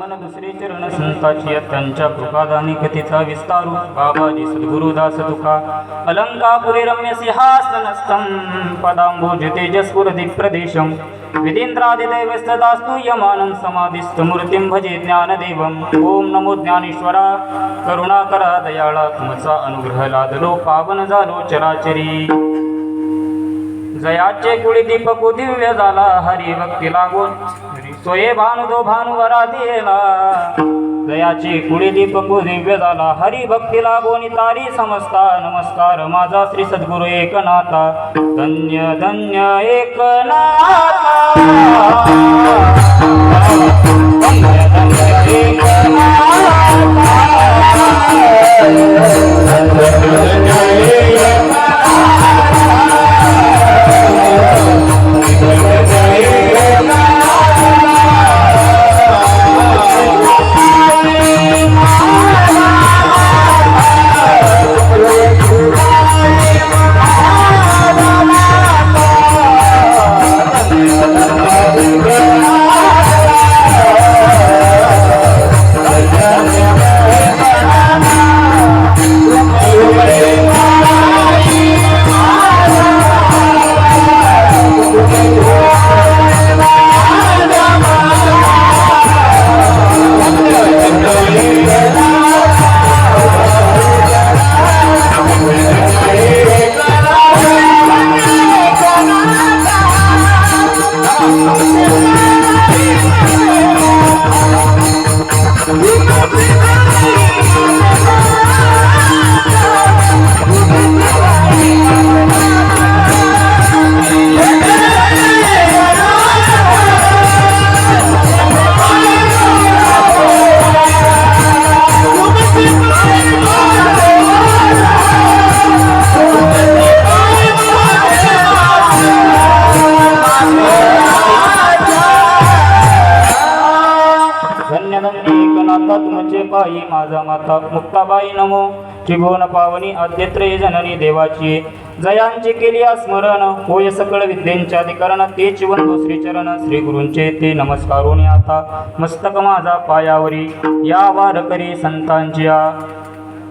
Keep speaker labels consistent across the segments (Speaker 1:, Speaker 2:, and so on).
Speaker 1: मन दुसरी दुसरे चरण संताची त्यांच्या कृपादानी कथेचा विस्तारू. बाबाजी सद्गुरुदास तुका. अलंकापुरे रम्य सिंहासनस्थं पदांबुज तेजस्फुर दिक्प्रदेशं विधीन्द्रादिदैवस्तदास्तु यमानं समाधिस्थमूर्तिं भजे ज्ञानदेवम् ॐ नमो ज्ञानेश्वरा. करुणाकरा दयाळा तुमचा अनुग्रह लादलो पावन झालो चराचरी. जयाचे कुळी दीपकु दिव्य झाला हरी भक्ती लागून. सोये भानु दो भानुवरा दिला दयाची कुळी दीपकु दिव्य झाला. हरी भक्तीला लागून तारी समजता नमस्कार माझा श्री सद्गुरु एकनाथा. धन्य धन्य एकनाथा. म्हणजे पायी माझा माता मुक्ताबाई नमो. त्रिभुवन पावनी आद्यत्रय जननी देवाची. जयांचे केली स्मरण. होय सकळ विद्येंच्या अधिकरण. ते चिवंतो श्रीचरण. श्री गुरूंचे ते नमस्कारोने आता. मस्तक माझा पायावरी. या वारकरी संतांची आ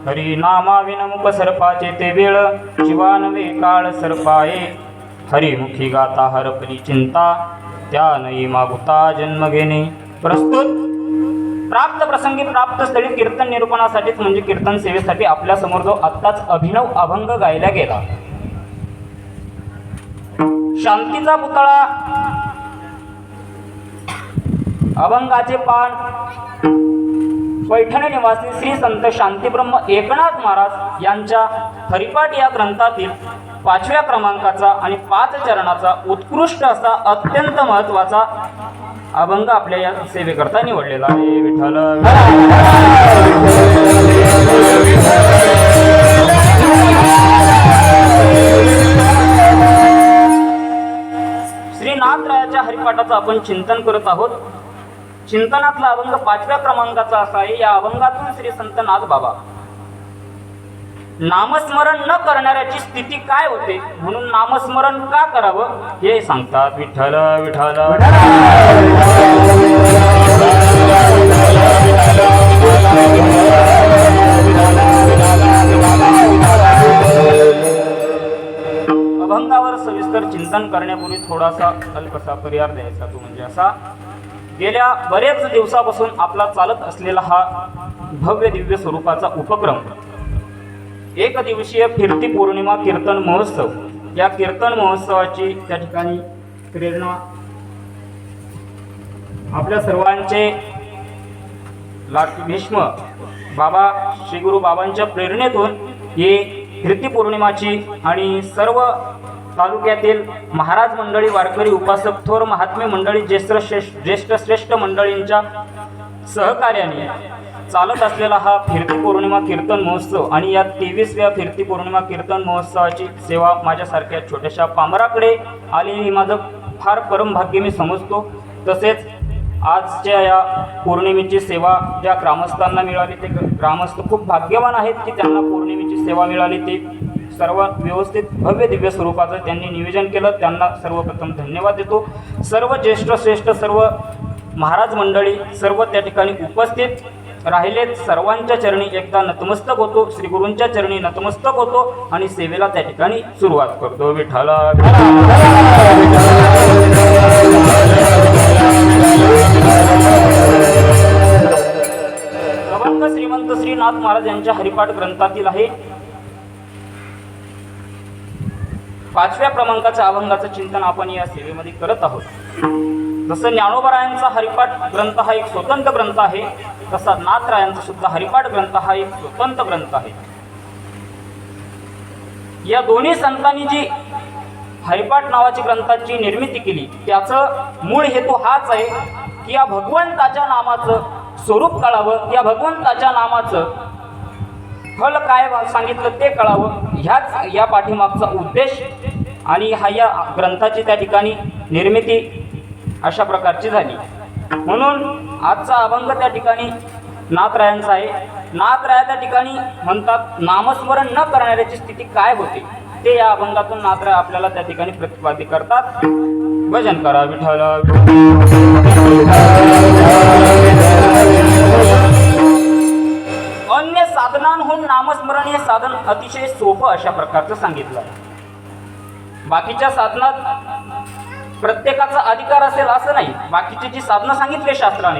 Speaker 1: हरी नामाविनमुख सर्पाचे ते वेळ. शिवानवे काळ सरपाये. हरिमुखी गाता हरपली चिंता. त्या नई मागुता जन्म घेणे. प्रस्तुत प्राप्त प्रसंगी प्राप्त स्थळी कीर्तन निरूपणासाठीच म्हणजे कीर्तन सेवेसाठी आपल्यासमोर जो आत्ताच अभिनव अभंग गायला गेला. शांतीचा पुतळा अभंगाचे पान पैठण निवासी श्री संत शांतीब्रह्म एकनाथ महाराज यांच्या हरिपाठ या ग्रंथातील पाचव्या क्रमांकाचा आणि पाच चरणाचा उत्कृष्ट असा अत्यंत महत्त्वाचा अभंग आपल्या या सेवेकरता निवडलेला आहे. विठ्ठल श्री नाथरायाच्या हरिपाठाचं आपण चिंतन करत आहोत. चिंतनातला अभंग पाचव्या क्रमांकाचा असा आहे. या अभंगातून श्री संत नाथ बाबा नामस्मरण न करणाऱ्याची स्थिती काय होते? म्हणून नामस्मरण का करावं? हे सांगतात विठ्ठल विठ्ठल. अभंगावर सविस्तर चिंतन करण्यापूर्वी थोडासा अल्पसा परिहार द्यायचा तो म्हणजे असा. गेल्या बरेच दिवसापासून आपला चालत असलेला हा भव्य दिव्य स्वरूपाचा उपक्रम एक दिवसीय फिरती पौर्णिमा कीर्तन महोत्सव. या कीर्तन महोत्सवाची त्या ठिकाणी प्रेरणा आपल्या सर्वांचे लाट भीष्म बाबा श्री गुरु बाबांच्या प्रेरणेतून ही फिरती पौर्णिमाची आणि सर्व तालुक्यातील महाराज मंडळी वारकरी उपासक थोर महात्मे मंडळी ज्येष्ठ श्रेष्ठ ज्येष्ठ श्रेष्ठ मंडळींच्या सहकार्याने चालत असलेला हा फिरती पौर्णिमा कीर्तन महोत्सव आणि या तेवीसव्या फिरती पौर्णिमा कीर्तन महोत्सवाची सेवा माझ्यासारख्या छोट्याशा पामराकडे आलेली ही माझं फार परम भाग्य मी समजतो. तसेच आजच्या या पौर्णिमेची सेवा ज्या ग्रामस्थांना मिळाली ते ग्रामस्थ खूप भाग्यवान आहेत की त्यांना पौर्णिमेची सेवा मिळाली. ते सर्व व्यवस्थित भव्य दिव्य स्वरूपाचं त्यांनी नियोजन केलं. त्यांना सर्वप्रथम धन्यवाद देतो. सर्व ज्येष्ठ श्रेष्ठ सर्व महाराज मंडळी सर्व त्या ठिकाणी उपस्थित राहिलेत. सर्वांच्या चरणी एकदा नतमस्तक होतो. श्री गुरूंच्या चरणी नतमस्तक होतो आणि सेवेला त्या ठिकाणी सुरुवात करतो. विठाला श्रीमंत श्रीनाथ महाराज यांच्या हरिपाठ ग्रंथातील आहे? पाचव्या क्रमांकाच्या अभंगाचं चिंतन आपण या सेवेमध्ये करत आहोत. जसं ज्ञानोबरायांचा हरिपाठ ग्रंथ हा एक स्वतंत्र ग्रंथ आहे तसा नाथरायांचा सुद्धा हरिपाठ ग्रंथ हा एक स्वतंत्र ग्रंथ आहे. या दोन्ही संतांनी जी हरिपाठ नावाची ग्रंथाची निर्मिती केली त्याचं मूळ हेतू हाच आहे की या भगवंताच्या नामाचं स्वरूप कळावं या भगवंताच्या नामाचं फल काय सांगितलं ते कळावं ह्याच या पाठीमागचा उद्देश आणि हा या ग्रंथाची त्या ठिकाणी निर्मिती अशा प्रकारची झाली. म्हणून आजचा अभंग त्या ठिकाणी नाथरायांचा आहे. नाथराया त्या ठिकाणी म्हणतात नामस्मरण न करणाऱ्याची स्थिती काय होते? ते या अभंगातून नाथराय आपल्याला त्या ठिकाणी प्रतिपादित करतात. भजन करा विठ्ठल. अन्य साधनांहून नामस्मरण हे साधन अतिशय सोपं अशा प्रकारचं सांगितलं. बाकीच्या साधनात प्रत्येकाचा अधिकार असेल असं नाही. बाकीची जी साधनं सांगितले शास्त्राने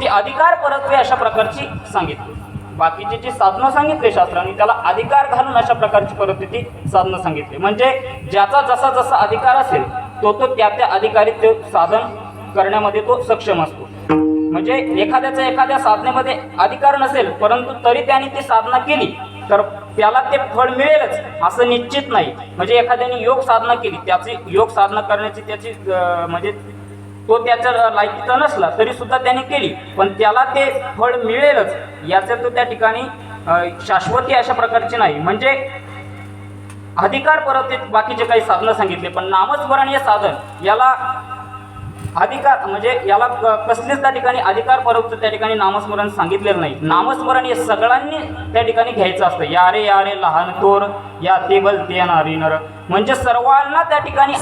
Speaker 1: ती अधिकार परतवे अशा प्रकारची सांगितली. बाकीची जी साधनं सांगितले शास्त्राने त्याला अधिकार घालून अशा प्रकारची परिस्थिती साधनं सांगितली. म्हणजे ज्याचा जसा जसा अधिकार असेल तो तो त्या त्या अधिकारी ते साधन करण्यामध्ये तो सक्षम असतो. म्हणजे एखाद्याचा एखाद्या साधनेमध्ये अधिकार नसेल परंतु तरी त्याने ती साधना केली तर त्याला ते फळ मिळेलच असं निश्चित नाही. म्हणजे एखाद्याने योग साधना केली त्याची योग साधना करण्याची त्याची म्हणजे तो त्याच्या लायकीचा नसला तरी सुद्धा त्याने केली. पण त्याला ते फळ मिळेलच याचं तो त्या ठिकाणी शाश्वती अशा प्रकारची नाही. म्हणजे अधिकार परत बाकीचे काही साधनं सांगितले पण नामस्मरण हे साधन याला अधिकार म्हणजे याला क- कसलीच त्या ठिकाणी अधिकार परत त्या ठिकाणी नामस्मरण सांगितलेलं नाही नामस्मरण हे सगळ्यांनी त्या ठिकाणी घ्यायचं असतं या रे या रे लहान थोर या ते बल ते नारी नर म्हणजे सर्वांना त्या ठिकाणी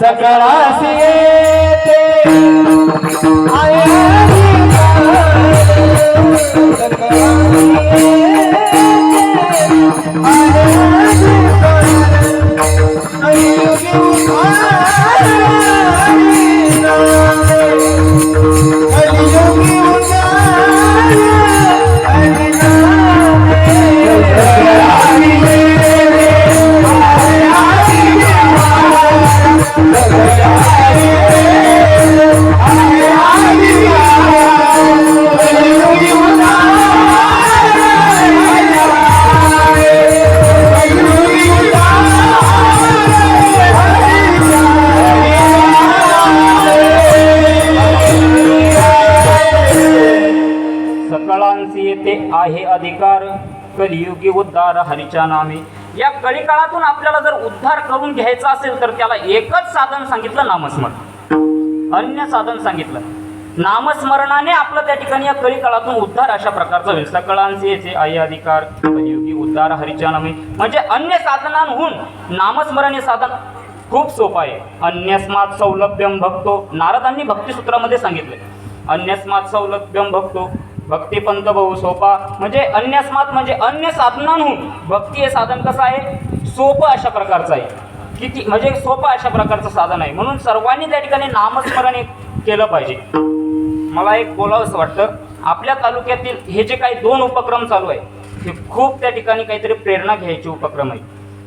Speaker 1: उद्धार हरीच्या नामे या कळीकाळातून आपल्याला जर उद्धार करून घ्यायचा असेल तर त्याला एकच साधन सांगितलं नामस्मरण. अन्य साधन सांगितलं. नामस्मरणाने आपलं त्या ठिकाणी या कलिकाळातून उद्धार अशा प्रकारचा होईल कळांचे येते अधिकार कलियुगी उद्धार हरिच्या नामे म्हणजे अन्य साधनांहून नामस्मरण हे साधन खूप सोपं आहे. अन्यस्मात सौलभ्यम भक्तो नारदांनी भक्तिसूत्रामध्ये सांगितले अन्यस्मात सौलभ्यम भक्तो भक्ती पंत बहु सोपा. म्हणजे अन्यस्मात म्हणजे अन्य साधनांहून. भक्ती हे साधन कसं आहे? सोपं अशा प्रकारचं आहे. किती म्हणजे सोपं अशा प्रकारचं साधन आहे. म्हणून सर्वांनी त्या ठिकाणी नामस्मरण एक केलं पाहिजे. मला एक बोलावंसं वाटतं. आपल्या तालुक्यातील हे जे काही दोन उपक्रम चालू आहे हे खूप त्या ठिकाणी काहीतरी प्रेरणा घ्यायचे उपक्रम आहे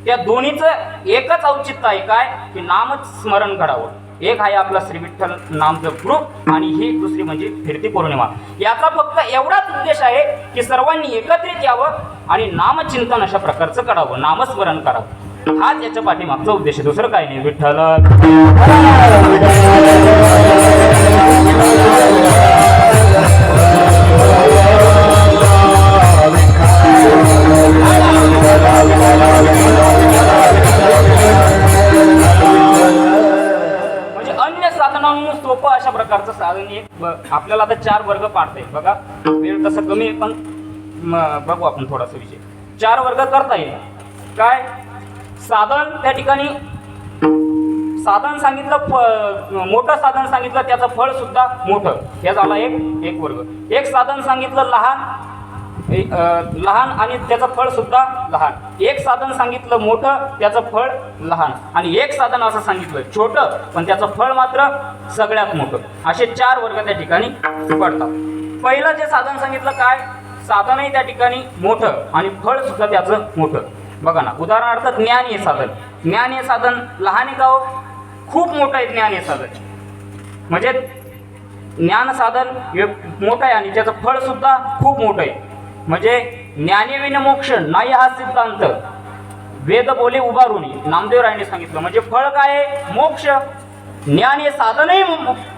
Speaker 1: त्या दोन्हीचं एकच औचित्य आहे काय? की नामस्मरण घडावं. करावं एक आहे आपला श्री विठ्ठल नामचं ग्रुप आणि ही दुसरी म्हणजे फिरती पौर्णिमा. याचा फक्त एवढाच उद्देश आहे की सर्वांनी एकत्रित यावं आणि नामचिंतन अशा प्रकारचं करावं नामस्मरण करावं. हाच याच्या पाठीमागचा उद्देश आहे. दुसरं काही नाही. विठ्ठल. तुम्ही पण बघू आपण थोडासा विषय. चार वर्ग करता येईल. काय? साधन त्या ठिकाणी साधन सांगितलं फ मोठं साधन सांगितलं त्याचं फळ सुद्धा मोठं. हे झाला एक एक वर्ग. एक साधन सांगितलं लहान लहान आणि त्याचं फळ सुद्धा लहान. एक साधन सांगितलं मोठं त्याचं फळ लहान. आणि एक साधन असं सांगितलं छोटं पण त्याचं फळ मात्र सगळ्यात मोठं. असे चार वर्ग त्या ठिकाणी पडतात. पहिलं जे साधन सांगितलं काय? साधनही त्या ठिकाणी मोठं आणि फळ सुद्धा त्याचं मोठं. बघा ना उदाहरणार्थ ज्ञान हे साधन. ज्ञान हे साधन लहान आहे का हो? खूप मोठं आहे ज्ञान हे साधन. म्हणजे ज्ञान साधन मोठं आहे आणि त्याचं फळ सुद्धा खूप मोठं आहे. म्हणजे ज्ञानेविन मोक्ष नाही हा सिद्धांत. वेद बोले उभारून नामदेव रायने सांगितलं. म्हणजे फळ काय आहे? मोक्ष. ज्ञान हे साधनही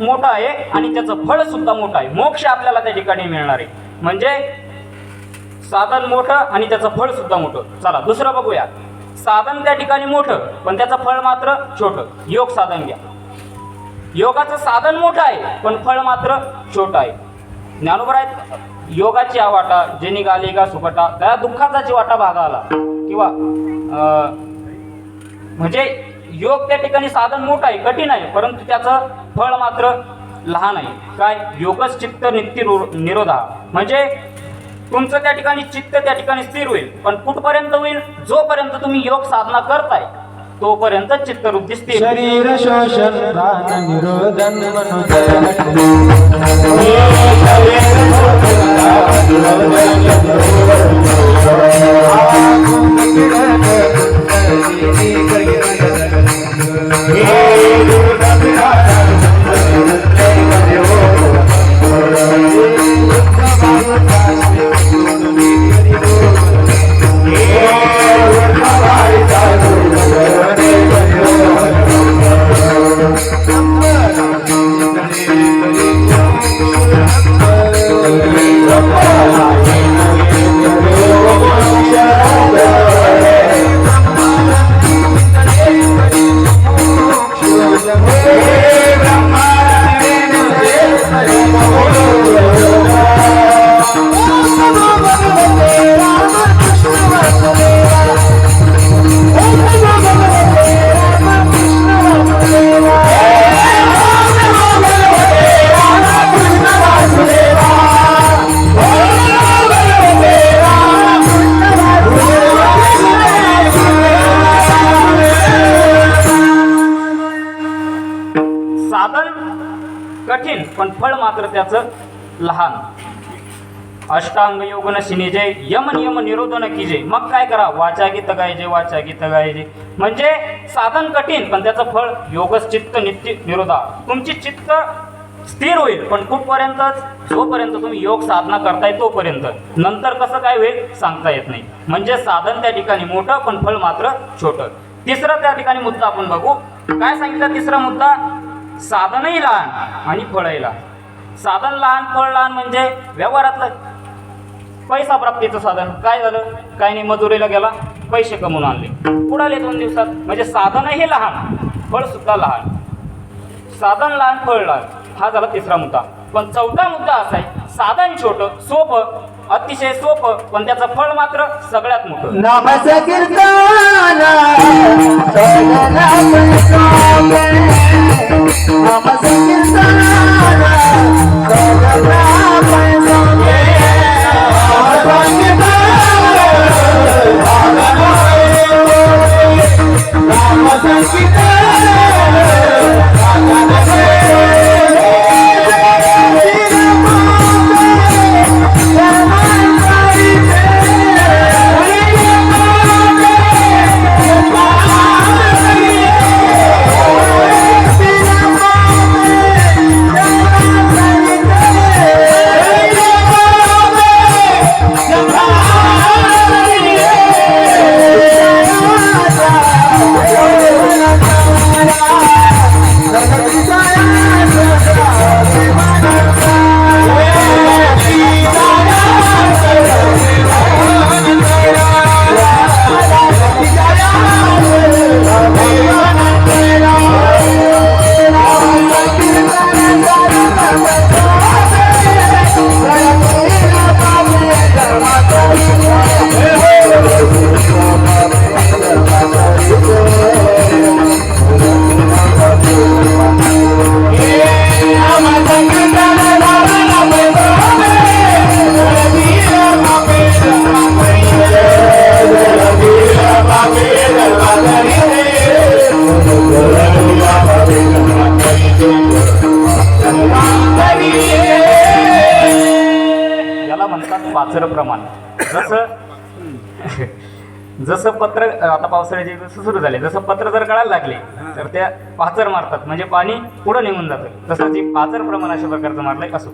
Speaker 1: मोठं आहे आणि त्याचं फळ सुद्धा मोठं आहे. मोक्ष आपल्याला त्या ठिकाणी मिळणार आहे. म्हणजे साधन मोठं आणि त्याचं फळ सुद्धा मोठं. चला दुसरं बघूया. साधन त्या ठिकाणी मोठं पण त्याचं फळ मात्र छोटं. योग साधन घ्या. योगाचं साधन मोठं आहे पण फळ मात्र छोटं आहे. ज्ञानोबर आहेत योगाची हा वाटा जे निघाली का सुपटा त्या दुःखाचा वाटा भागा आला किंवा अं, म्हणजे योग त्या ठिकाणी साधन मोठं आहे कठीण आहे परंतु त्याचं फळ मात्र लहान आहे. काय? योगच चित्त नित्य निरोधा. म्हणजे तुमचं त्या ठिकाणी चित्त त्या ठिकाणी स्थिर होईल पण कुठपर्यंत होईल? जोपर्यंत तुम्ही योग साधना करताय तोपर्यंत चित्तवृत्ती स्थिर
Speaker 2: शरीर शोषण निरोधन
Speaker 1: Hey, अष्टांग योग नशिनी जे यम नियम निरोधन कीजे मग काय करा? वाचा गीत गायजे वाचा गीत गायजे म्हणजे साधन कठीण पण त्याचं फळ योगच चित्त नित्य निरोधा. तुमची चित्त स्थिर होईल पण कुठपर्यंत जोपर्यंत तुम्ही योग साधना करताय तोपर्यंत. नंतर कसं काय होईल? सांगता येत नाही. म्हणजे साधन त्या ठिकाणी मोठं पण फळ मात्र छोटं. तिसरा त्या ठिकाणी मुद्दा आपण बघू. काय सांगितलं तिसरा मुद्दा? साधनही लहान आणि फळही लहान. साधन लहान फळ लहान म्हणजे व्यवहारातलं पैसा प्राप्तीचं साधन. काय झालं? काय नाही मजुरीला गेला पैसे कमवून आणले. उडाले दोन दिवसात. म्हणजे साधनही लहान फळ सुद्धा लहान. साधन लहान फळ लहान. हा झाला तिसरा मुद्दा. पण चौथा मुद्दा असा आहे साधन छोटं सोपं अतिशय सोपं पण त्याचं फळ मात्र सगळ्यात मोठं.
Speaker 2: আসিতা पाचर प्रमाण. जसं जसं पत्र आता पावसाळ्याचे दिवस सुरू झाले जसं पत्र जर कळायला लागले तर त्या पाचर मारतात. म्हणजे पाणी पुढं निघून जातं. तसं जे पाचर प्रमाण अशा प्रकारचं मारलंय असो.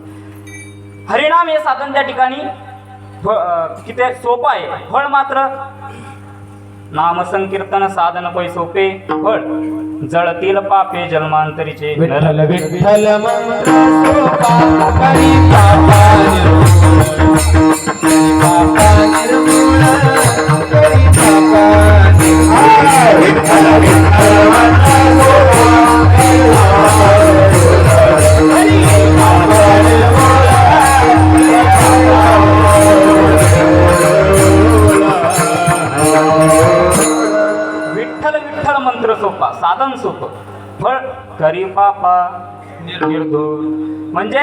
Speaker 2: हरिणाम हे साधन त्या ठिकाणी किती सोपं आहे. फळ मात्र नामसंकीर्तन साधन पै सोपे फळ जळतील पापे जन्मांतरीचे
Speaker 1: विठ्ठल विठ्ठल मंत्र सोपा करी पापा निर्मूळ करी पापा निर्मूळ करी पापा निर्मूळ विठ्ठल विठ्ठल मंत्र सोपा करी पापा
Speaker 2: निर्धूर म्हणजे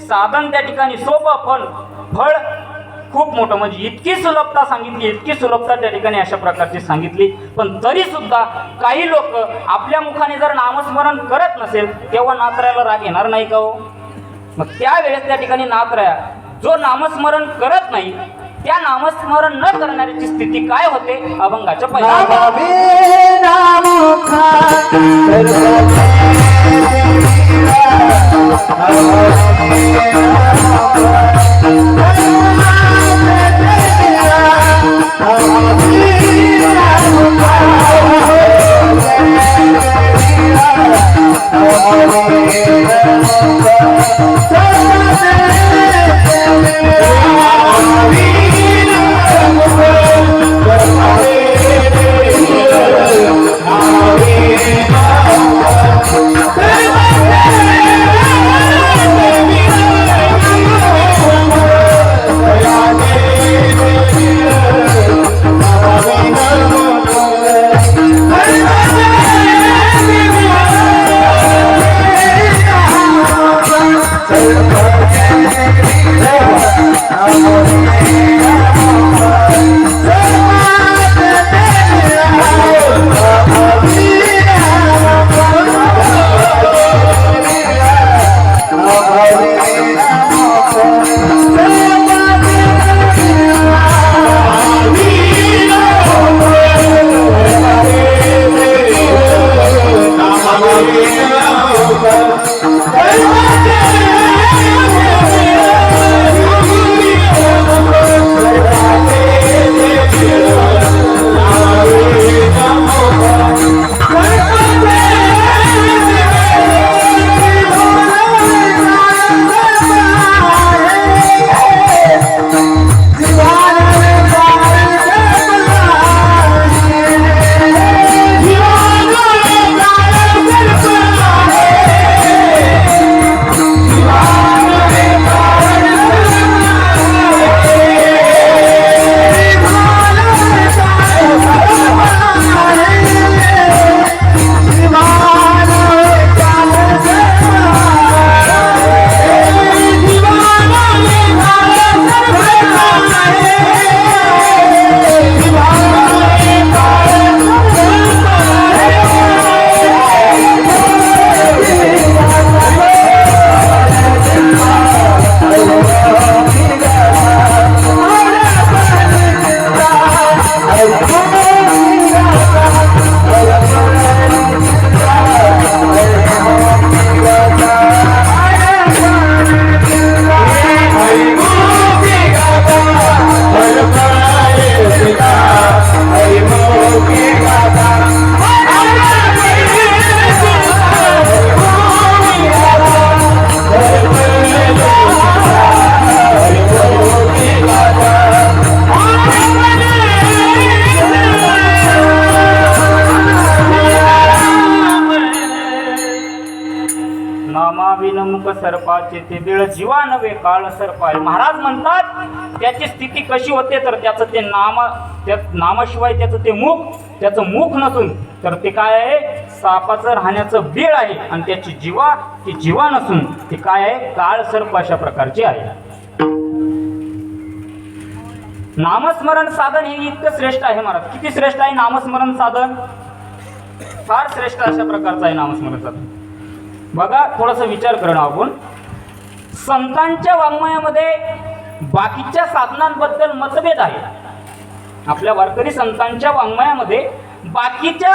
Speaker 2: साधन त्या ठिकाणी सोपं पण फळ खूप मोठं. म्हणजे इतकी सुलभता सांगितली इतकी सुलभता त्या ठिकाणी अशा प्रकारची सांगितली. पण तरी सुद्धा काही लोक आपल्या मुखाने जर नामस्मरण करत नसेल तेव्हा नात्र्याला राग येणार नाही का हो? मग त्यावेळेस त्या ठिकाणी नाचराया जो नामस्मरण करत नाही त्या नामस्मरण न करणाऱ्याची स्थिती काय होते? अभंगाच्या पहिल्या काळ महाराज म्हणतात त्याची स्थिती कशी होते तर त्याचं ते नाम त्या नामाशिवाय त्याचं ते मुख त्याचं मुख नसून तर ते काय आहे? सापाचं राहण्याचं बीळ आहे आणि त्याची जीवा ती जीवा नसून ती काय आहे? काळ सर्प अशा प्रकारची आहे. नामस्मरण साधन हे इतकं श्रेष्ठ आहे महाराज. किती श्रेष्ठ आहे नामस्मरण साधन? फार श्रेष्ठ अशा प्रकारचं आहे नामस्मरण साधन. बघा थोडासा विचार करणं आपण संतांच्या वाङ्मयामध्ये
Speaker 1: बाकीच्या साधनांबद्दल मतभेद आहे आपल्या वारकरी संतांच्या वाङ्मयामध्ये बाकीच्या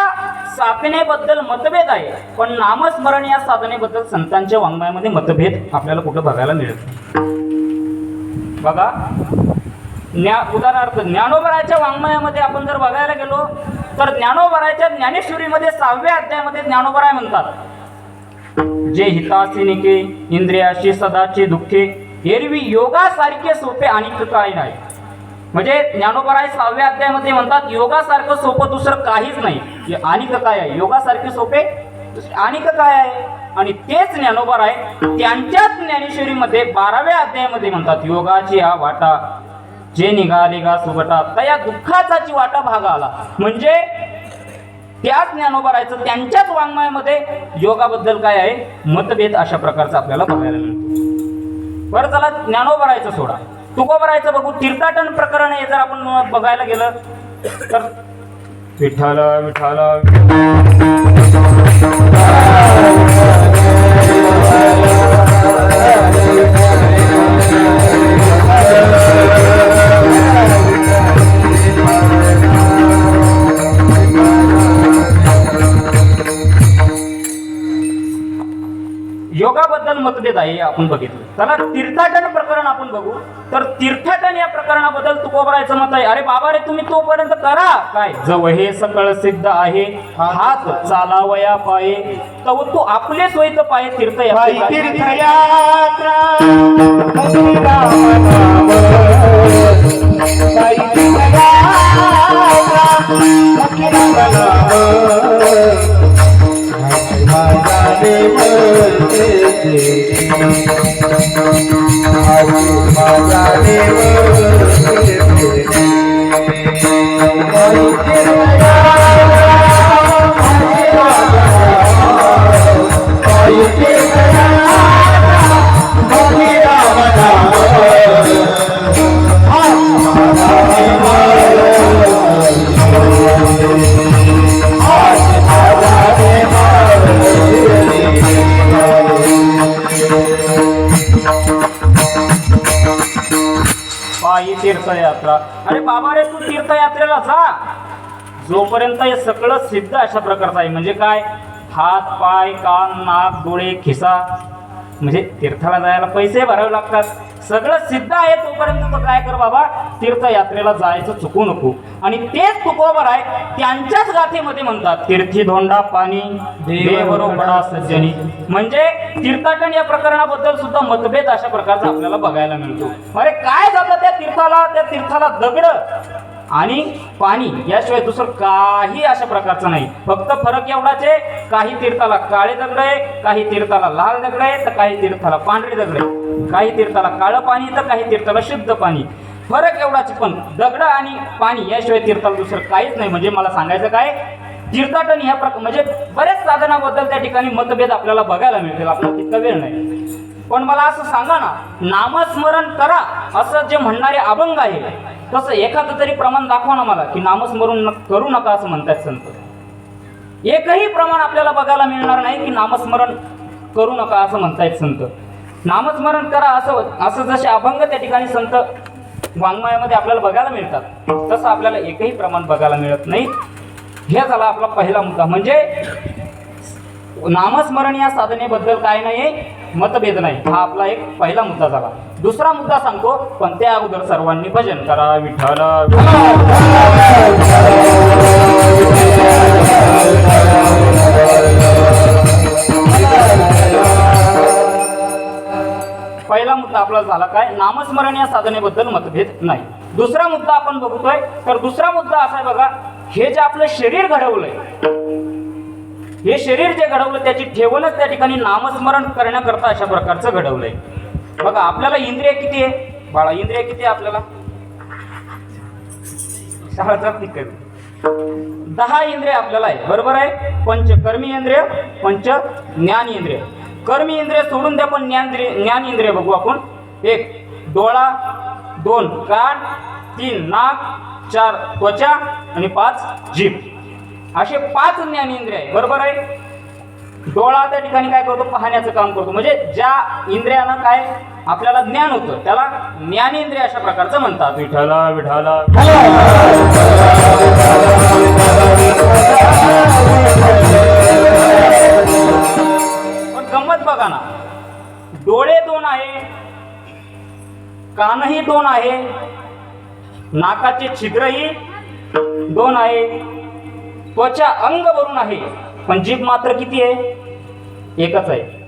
Speaker 1: साधनेबद्दल मतभेद आहे पण नामस्मरण या साधनेबद्दल संतांच्या वाङ्मयामध्ये मतभेद आपल्याला कुठं बघायला मिळत बघा ज्ञा उदाहरणार्थ ज्ञानोबराच्या वाङ्मयामध्ये आपण जर बघायला गेलो तर ज्ञानोबराच्या ज्ञानेश्वरीमध्ये सहाव्या अध्यायामध्ये ज्ञानोबराय म्हणतात. जे हितासिनिके इंद्रियाशी सदाची दुःखे एरवी योगासारखे सोपे आणि काय नाही. म्हणजे ज्ञानोबराय सहाव्या अध्यायामध्ये म्हणतात योगासारखं सोपं दुसरं काहीच नाही. आणि काय आहे? योगासारखे सोपे आणि काय आहे? आणि तेच ज्ञानोबर आहे त्यांच्याच ज्ञानेश्वरीमध्ये बाराव्या अध्यायामध्ये म्हणतात योगाची हा वाटा. जे निघाले गा सुगटा त्या दुःखाचाची वाटा भाग आला. म्हणजे त्याच ज्ञानोबरायचं त्यांच्याच वाङ्मयामध्ये योगाबद्दल काय आहे? मतभेद अशा प्रकारचा आपल्याला बघायला मिळतो. बरं चला ज्ञानोबरायचं सोडा. तुकोबरायचं बघू तीर्थाटन प्रकरण हे जर आपण बघायला गेलं तर विठ्ठल विठ्ठल. योगाबद्दल मतभेद आहे आपण बघितलं. चला तीर्थाटन प्रकरण आपण बघू. तर तीर्थाटन या प्रकरणाबद्दल तुकोबरायचं मत आहे. अरे बाबा रे तुम्ही तोपर्यंत करा. काय? जव हे सकळ सिद्ध आहे. हात चालावया पाये. तव तू आपले सोयीत पाये तीर्थ
Speaker 2: तीर्थयात्रा. माझा देव तेथे. माझा देव
Speaker 1: आतापर्यंत हे सगळं सिद्ध अशा प्रकारचं आहे. म्हणजे काय? हात पाय कान नाक डोळे खिसा. म्हणजे तीर्थाला जायला पैसे भरावे लागतात. सगळं सिद्ध आहे तोपर्यंत तो काय कर बाबा? तीर्थयात्रेला जायचं चुकू नको. आणि तेच तुकोबर आहे त्यांच्याच गाथेमध्ये म्हणतात तीर्थी धोंडा पाणी देवरोपडा सज्जनी. म्हणजे तीर्थाटन या प्रकरणाबद्दल सुद्धा मतभेद अशा प्रकारचा आपल्याला बघायला मिळतो. अरे काय जातं त्या तीर्थाला? त्या तीर्थाला दगड. आणि पाणी याशिवाय दुसरं काही अशा प्रकारचं नाही. फक्त फरक एवढाच आहे काही तीर्थाला काळे दगड आहे काही तीर्थाला लाल दगड आहे तर काही तीर्थाला पांढरे दगड आहे. काही तीर्थाला काळं पाणी तर काही तीर्थाला शुद्ध पाणी. फरक एवढाच पण दगड आणि पाणी याशिवाय तीर्थाला दुसरं काहीच नाही. म्हणजे मला सांगायचं काय? तीर्थाटन ह्या प्रकार म्हणजे बऱ्याच साधनाबद्दल त्या ठिकाणी मतभेद आपल्याला बघायला मिळतील. आपल्याला तितका वेळ नाही. पण मला असं सांगा ना नामस्मरण करा असं जे म्हणणारे अभंग आहे तसं एखादं तरी प्रमाण दाखवा ना मला की नामस्मरण करू नका असं म्हणतात संत. एकही प्रमाण आपल्याला बघायला मिळणार नाही की नामस्मरण करू नका असं म्हणतायत संत. नामस्मरण करा असं असं जसे अभंग त्या ठिकाणी संत वाङ्मयामध्ये आपल्याला बघायला मिळतात तसं आपल्याला एकही प्रमाण बघायला मिळत नाही. हे झाला आपला पहिला मुद्दा. म्हणजे नामस्मरण या साधनेबद्दल काय नाही मतभेद नाही. हा आपला एक पहिला मुद्दा झाला. दुसरा मुद्दा सांगतो पण त्या अगोदर सर्वांनी भजन करा विठ्ठल. पहिला मुद्दा आपला झाला काय? नामस्मरण या साधनेबद्दल मतभेद नाही. दुसरा मुद्दा आपण बघतोय तर दुसरा मुद्दा असा आहे बघा हे जे आपलं शरीर घडवलंय हे शरीर जे घडवलं त्याची ठेवणच त्या ठिकाणी नामस्मरण करण्याकरता अशा प्रकारचं घडवलंय. बघा आपल्याला इंद्रिय किती आहे? बाळा इंद्रिय किती आहे आपल्याला? शाळा दहा इंद्रिय आपल्याला आहे बरोबर आहे? पंच कर्मी इंद्रिय पंच ज्ञान इंद्रिय. कर्मी इंद्रिय सोडून द्या पण ज्ञान ज्ञान इंद्रिय बघू आपण. एक डोळा दोन कान तीन नाक चार त्वचा आणि पाच जीभ. असे पाच ज्ञानेंद्रिय आहे बरोबर आहे? डोळा त्या ठिकाणी काय करतो? पाहण्याचं काम करतो. म्हणजे ज्या इंद्रियानं काय आपल्याला ज्ञान होतं त्याला ज्ञानेंद्रिय अशा प्रकारचं म्हणतात. विठ्ठला विठाला पण गंमत बघा ना. डोळे दोन आहे कानही दोन आहे नाकाचे छिद्रही दोन आहे त्वचा अंग भरून आहे. पण जीभ मात्र किती आहे? एकच आहे.